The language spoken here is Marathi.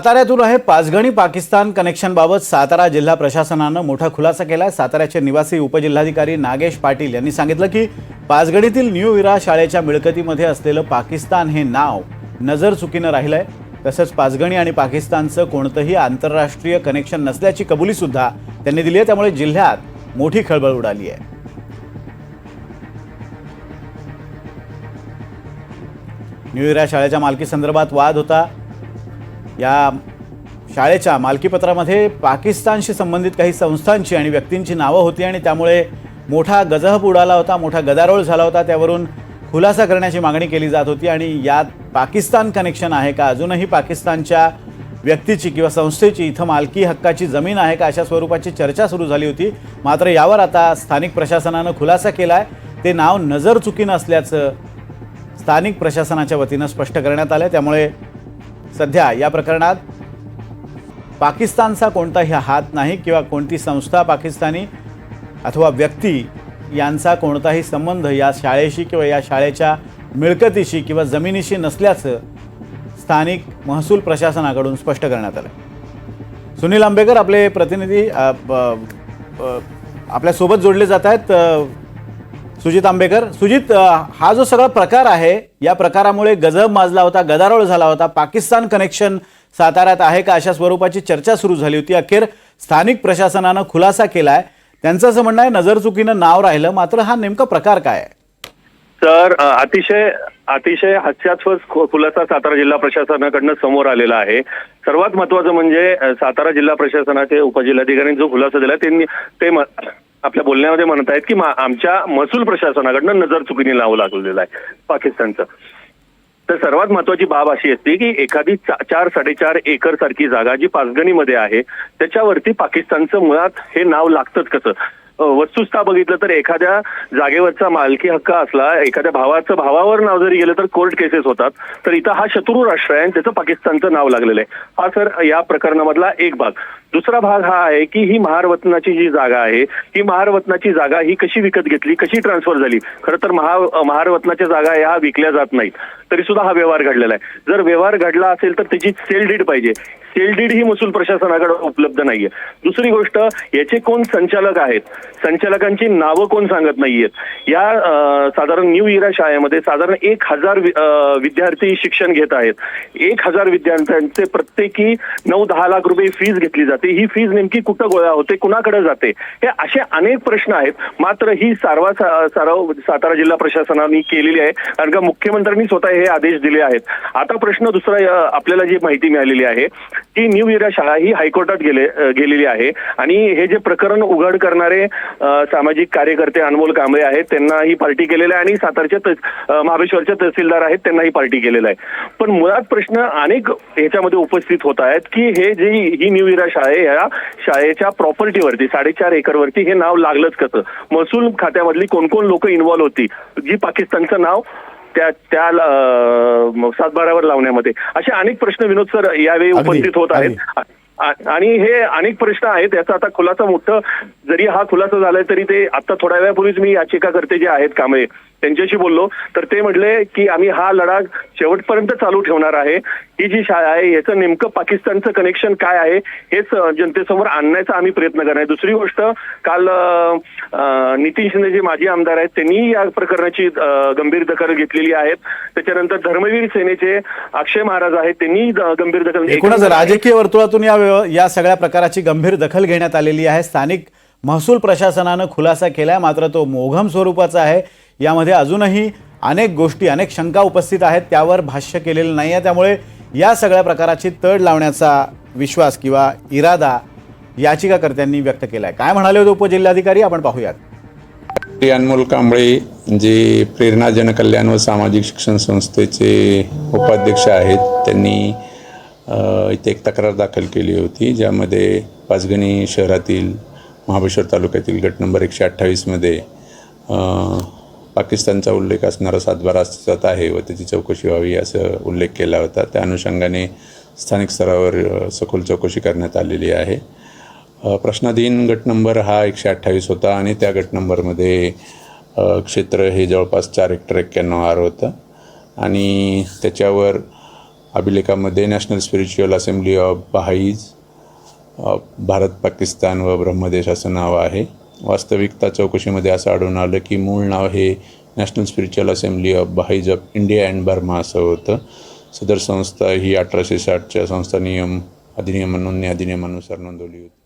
साताऱ्यातून आहे पाचगणी पाकिस्तान कनेक्शनबाबत सातारा जिल्हा प्रशासनानं मोठा खुलासा केला आहे साताऱ्याचे निवासी उपजिल्हाधिकारी नागेश पाटील यांनी सांगितलं की पाचगणीतील न्यू विरा शाळेच्या मिळकतीमध्ये असलेलं पाकिस्तान हे नाव नजर चुकीनं राहिलं आहे तसंच पाचगणी आणि पाकिस्तानचं कोणतंही आंतरराष्ट्रीय कनेक्शन नसल्याची कबुलीसुद्धा त्यांनी दिली आहे. त्यामुळे जिल्ह्यात मोठी खळबळ उडाली आहे. न्यू इरा शाळेच्या मालकीसंदर्भात वाद होता. या शाळेच्या मालकीपत्रामध्ये पाकिस्तानशी संबंधित काही संस्थांची आणि व्यक्तींची नावं होती आणि त्यामुळे मोठा गजहब उडाला होता मोठा गदारोळ झाला होता. त्यावरून खुलासा करण्याची मागणी केली जात होती आणि यात पाकिस्तान कनेक्शन आहे का? अजूनही पाकिस्तानच्या व्यक्तीची किंवा संस्थेची इथं मालकी हक्काची जमीन आहे का? अशा स्वरूपाची चर्चा सुरू झाली होती. मात्र यावर आता स्थानिक प्रशासनानं खुलासा केला आहे ते नाव नजर चुकीनं असल्याचं स्थानिक प्रशासनाच्या वतीनं स्पष्ट करण्यात आलं त्यामुळे सध्या या प्रकरणात पाकिस्तानचा कोणताही हात नाही किंवा कोणती संस्था पाकिस्तानी अथवा व्यक्ती यांचा कोणताही संबंध या शाळेशी किंवा या शाळेच्या मिळकतीशी किंवा जमिनीशी नसल्याचं स्थानिक महसूल प्रशासनाकडून स्पष्ट करण्यात आलं सुनील आंबेकर आपले प्रतिनिधी ब- आपल्यासोबत जोडले जात आहेत. सुजित आंबेकर. सुजित हा जो सगळा प्रकार आहे या प्रकारामुळे गजब माजला होता गदारोळ झाला होता. पाकिस्तान कनेक्शन साताऱ्यात आहे का अशा स्वरूपाची चर्चा सुरू झाली होती. अखेर स्थानिक प्रशासनानं खुलासा केलाय. त्यांचं असं म्हणणं आहे नजरचुकीनं नाव राहिलं. मात्र हा नेमका प्रकार काय आहे? तर अतिशय अतिशय हास्यास्पद खुलासा सातारा जिल्हा प्रशासनाकडनं समोर आलेला आहे. सर्वात महत्वाचं म्हणजे सातारा जिल्हा प्रशासनाचे उपजिल्हाधिकाऱ्यांनी जो खुलासा दिला त्यांनी ते आपल्या बोलण्यामध्ये म्हणत आहेत की आमच्या महसूल प्रशासनाकडनं नजर चुकीने लावू लागलेलं आहे पाकिस्तानचं. तर सर्वात महत्वाची बाब अशी असते की एखादी चार साडेचार एकर सारखी जागा जी पाचगणीमध्ये आहे त्याच्यावरती पाकिस्तानचं मुळात हे नाव लागतंच कसं? वस्तुस्था बघितलं तर एखाद्या जागेवरचा मालकी हक्क असला एखाद्या भावाचं भावावर नाव जरी गेलं तर कोर्ट केसेस होतात तर इथं हा शत्रू राष्ट्र आहे आणि त्याचं पाकिस्तानचं नाव लागलेलं आहे. हा सर या प्रकरणामधला एक भाग. दुसरा भाग हा आहे की ही महारवतनाची जी जागा आहे ही महारवतनाची जागा ही कशी विकत घेतली कशी ट्रान्सफर झाली? खरं तर महा महारवतनाच्या जागा ह्या विकल्या जात नाहीत. तरी सुद्धा हा व्यवहार घडलेला आहे. जर व्यवहार घडला असेल तर त्याची सेल डीड पाहिजे. सेल डीड ही महसूल प्रशासनाकडे उपलब्ध नाहीये. दुसरी गोष्ट याचे कोण संचालक आहेत? संचालकांची नावं कोण सांगत नाहीयेत? या साधारण न्यू इरा शाळेमध्ये साधारण एक हजार विद्यार्थी शिक्षण घेत आहेत. एक हजार विद्यार्थ्यांचे प्रत्येकी नऊ दहा लाख रुपये फीज घेतली जाते ही फीज नेमकी कुठं गोळा होते कुणाकडे जाते? हे असे अनेक प्रश्न आहेत. मात्र ही सारवा सा- साराव सातारा जिल्हा प्रशासनाने केलेली आहे. कारण का मुख्यमंत्र्यांनी स्वतः हे आदेश दिले आहेत. आता प्रश्न दुसरा आपल्याला जी माहिती मिळालेली आहे की न्यू इरा शाळा ही हायकोर्टात गेले गेलेली आहे. आणि हे जे प्रकरण उघड करणारे सामाजिक कार्यकर्ते अनमोल कांबळे आहेत त्यांना ही पार्टी केलेलं आहे. आणि सातारच्या तहस- महाबळेश्वरच्या तहसीलदार आहेत त्यांना ही पार्टी केलेला आहे. पण मुळात प्रश्न अनेक ह्याच्यामध्ये उपस्थित होत आहेत की हे जे ही न्यू इरा शाळा आहे या शाळेच्या प्रॉपर्टीवरती साडेचार एकरवरती हे नाव लागलंच कसं? महसूल खात्यामधली कोण कोण लोक इन्व्हॉल्व्ह होती? जी पाकिस्तानचं नाव त्या त्या सातबारावर लावण्यामध्ये. असे अनेक प्रश्न विनोद सर यावेळी उपस्थित होत आहेत. आणि हे अनेक प्रश्न आहेत. याचा आता खुलासा मोठं जरी हा खुलासा झालाय तरी ते आता थोड्या वेळापूर्वीच मी याचिकाकर्ते जे आहेत कांबळे त्यांच्याशी बोललो तर ते म्हटले की आम्ही हा लढा शेवटपर्यंत चालू ठेवणार आहे. ही जी शाळा आहे याचं नेमकं पाकिस्तानचं कनेक्शन काय आहे हेच जनतेसमोर आणण्याचा आम्ही प्रयत्न करणार आहे. दुसरी गोष्ट काल नितीन शिंदे जे माजी आमदार आहेत त्यांनी या प्रकरणाची गंभीर दखल घेतलेली आहेत त्याच्यानंतर धर्मवीर सेनेचे अक्षय महाराज आहेत त्यांनी गंभीर दखल एकूणच राजकीय वर्तुळातून या सगळ्या प्रकाराची गंभीर दखल घेण्यात आलेली आहे. स्थानिक महसूल प्रशासनानं खुलासा केला आहे मात्र तो मोघम स्वरूपाचा आहे. यामध्ये अजूनही अनेक गोष्टी अनेक शंका उपस्थित आहेत त्यावर भाष्य केलेलं नाही आहे त्यामुळे या सगळ्या प्रकाराची तड लावण्याचा विश्वास किंवा इरादा याचिकाकर्त्यांनी व्यक्त केला आहे काय म्हणाले होते उपजिल्हाधिकारी? आपण पाहूयात. अनमोल कांबळे जे प्रेरणा जनकल्याण व सामाजिक शिक्षण संस्थेचे उपाध्यक्ष आहेत त्यांनी इथे एक तक्रार दाखल केली होती ज्यामध्ये पाचगणी शहरातील महाबळेश्वर तालुक्यातील गट नंबर एकशे अठ्ठावीसमध्ये पाकिस्तानचा उल्लेख असणारा सातबारा अस्तित्वात आहे व त्याची चौकशी व्हावी असं उल्लेख केला होता. त्या अनुषंगाने स्थानिक स्तरावर सखोल चौकशी करण्यात आलेली आहे. प्रश्नाधीन गट नंबर हा एकशे अठ्ठावीस होता आणि त्या गट नंबरमध्ये क्षेत्र हे जवळपास चार हेक्टर एक्क्याण्णव आर होतं. आणि त्याच्यावर अभिलेखामध्ये national spiritual assembly of Baha'is Bharat Pakistan व ब्रह्मदेश असं नाव आहे. वास्तविकता चौकशीमध्ये असं आढळून आलं की मूळ नाव हे national spiritual assembly of Baha'is of India and Burma असं होतं. सदर संस्था ही अठराशे साठच्या संस्था नियम अधिनियम नोंदणी अधिनियमानुसार नोंदवली होती.